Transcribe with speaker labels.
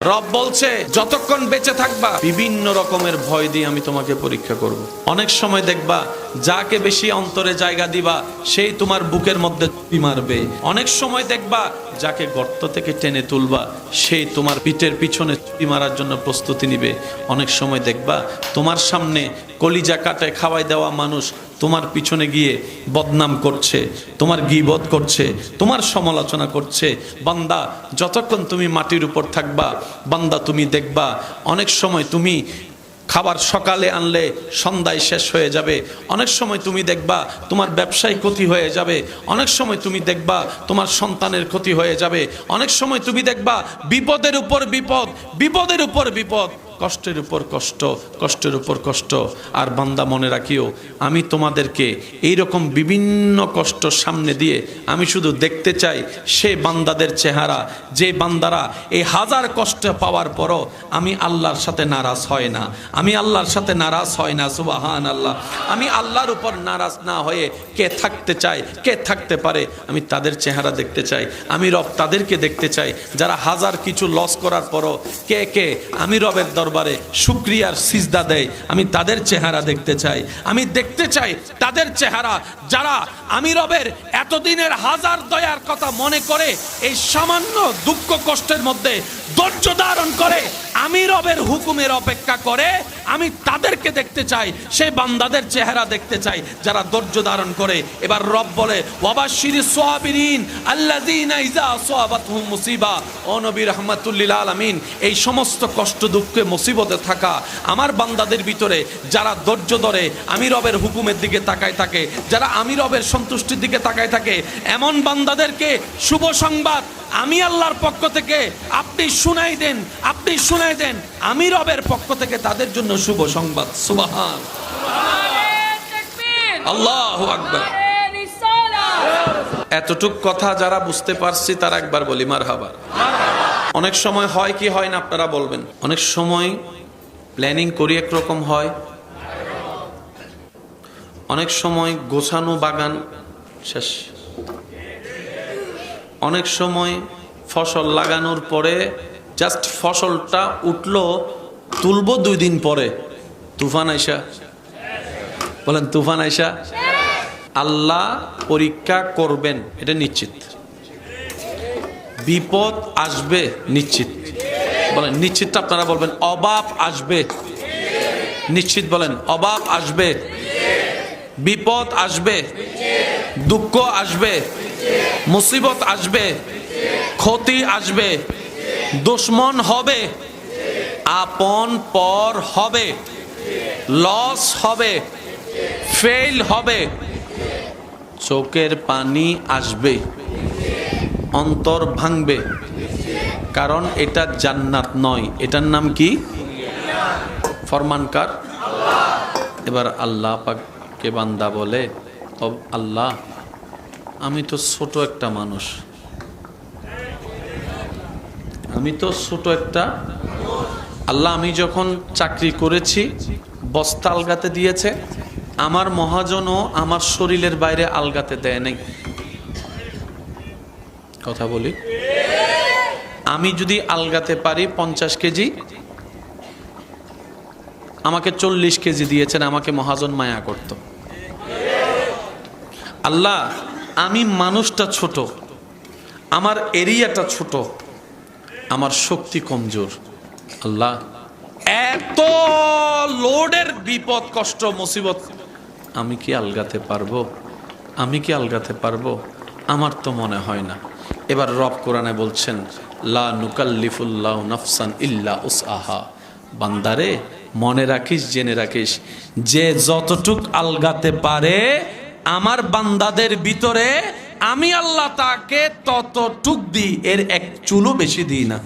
Speaker 1: রব বলছে, যতক্ষণ বেঁচে থাকবা, বিভিন্ন রকমের ভয় দিয়ে আমি তোমাকে পরীক্ষা করব। অনেক সময় দেখবা, যাকে বেশি অন্তরে জায়গা দিবা, সেই তোমার বুকের মধ্যে মারবে অনেক সময় দেখবা, যাকে গর্ত থেকে টেনে তুলবা, সেই তোমার পিঠের পিছনে চুপি মারার জন্য প্রস্তুতি নিবে অনেক সময় দেখবা, তোমার সামনে কলিজা কাটে খাওয়াই দেওয়া মানুষ তোমার পিছনে গিয়ে বদনাম করছে, তোমার গিবত করছে, তোমার সমালোচনা করছে। বান্দা, যতক্ষণ তুমি মাটির উপর থাকবা, বান্দা তুমি দেখবা, অনেক সময় তুমি খাবার সকালে আনলে সন্ধ্যায় শেষ হয়ে যাবে। অনেক সময় তুমি দেখবা তোমার ব্যবসায় ক্ষতি হয়ে যাবে। অনেক সময় তুমি দেখবা তোমার সন্তানের ক্ষতি হয়ে যাবে। অনেক সময় তুমি দেখবা বিপদের উপর বিপদ, বিপদের উপর বিপদ। কষ্টের উপর কষ্ট, কষ্টের উপর কষ্ট। আর বান্দা মনে রাখিও, আমি তোমাদেরকে এই রকম বিভিন্ন কষ্ট সামনে দিয়ে আমি শুধু দেখতে চাই সে বান্দাদের চেহারা। যে বান্দারা এই হাজার কষ্ট পাওয়ার পরও আমি আল্লাহর সাথে নারাজ হয় না। আমি আল্লাহর সাথে নারাজ হয় না সুবাহান আল্লাহ আমি আল্লাহর উপর নারাজ না হয়ে কে থাকতে চায়, কে থাকতে পারে, আমি তাদের চেহারা দেখতে চাই। আমি রব তাদেরকে দেখতে চাই, যারা হাজার কিছু লস করার পরও কে কে, আমি রবের দরবারে শুক্রিয়ার সিজদা দেয়। আমি তাদের চেহারা দেখতে চাই। আমি দেখতে চাই তাদের চেহারা যারা আমি রবের এতদিনের হাজার দয়ার কথা মনে করে, এই সামান্য দুঃখ কষ্টের মধ্যে ধৈর্য ধারণ করে আমি রবের হুকুমের অপেক্ষা করে আমি তাদেরকে দেখতে চাই সেই বান্দাদের চেহারা দেখতে চাই, যারা ধৈর্য ধারণ করে। এবার রব বলে সোয়াবিরিন মুসিবা। এই সমস্ত কষ্ট, দুঃখে, মুসিবতে থাকা আমার বান্দাদের ভিতরে যারা ধৈর্য ধরে আমি রবের হুকুমের দিকে তাকায় থাকে, যারা আমি রবের সন্তুষ্টির দিকে তাকায় থাকে, এমন বান্দাদেরকে শুভ সংবাদ আমি আল্লাহর পক্ষ থেকে আপনি শুনাই দেন, আপনি শুনাই দেন। আমি রবের পক্ষ থেকে তাদের জন্য শুভ সংবাদ। সুবাহান। আল্লাহু আকবার। এতটুক কথা যারা বুঝতে পারছি, তারা একবার বলি মার হাবার অনেক সময় হয় কি, হয় না, আপনারা বলবেন। অনেক সময় প্ল্যানিং করি একরকম হয়। অনেক সময় গোছানো বাগান, শেষ। অনেক সময় ফসল লাগানোর পরে জাস্ট ফসলটা উঠল, তুলবো দুই দিন পরে। তুফান আইসা। বলেন, তুফান আইসা? আল্লাহ পরীক্ষা করবেন, এটা নিশ্চিত। বিপদ আসবে, নিশ্চিত। বলেন, নিশ্চিতটা আপনারা বলবেন অভাব আসবে। নিশ্চিত বলেন অভাব আসবে। বিপদ আসবে, দুঃখ আসবে, মুসিবত আসবে, ক্ষতি আসবে, দুশ্মন হবে, আপন পর হবে, লস হবে ফেল হবে, চোখের পানি আসবে, অন্তর ভাঙবে, কারণ এটা জান্নাত নয়। এটার নাম কি? ফরমানকার এবার আল্লাহ পাককে বান্দা বলে? আল্লাহ, আমি তো ছোট একটা মানুষ। আমি তো ছোট একটা আল্লাহ, আমি যখন চাকরি করেছি, বস্তা আলগাতে দিয়েছে, আমার মহাজনও আমার শরীরের বাইরে আলগাতে দেয় নাই। কথা বলি। আমি যদি আলগাতে পারি পঞ্চাশ কেজি, আমাকে চল্লিশ কেজি দিয়েছেন, আমাকে মহাজন মায়া করত। আল্লাহ, আমি মানুষটা ছোট। আমার এরিয়াটা ছোট। আমার শক্তি কমজোর। আল্লাহ, এত লোডের বিপদ, কষ্ট, মুসিবত, আমি কি আলগাতে পারব? আমি কি আলগাতে পারব? আমার তো মনে হয় না। এবার রব কোরআনে বলছেন, লা নুকাল্লিফুল্লাহ নাফসান ইল্লা উস আহা বান্দারে, মনে রাখিস, জেনে রাখিস, যে যতটুক আলগাতে পারে আমার বান্দাদের ভিতরে আমি আল্লাহ তাকে ততটুক দিই এর এক চুলও বেশি দিই না।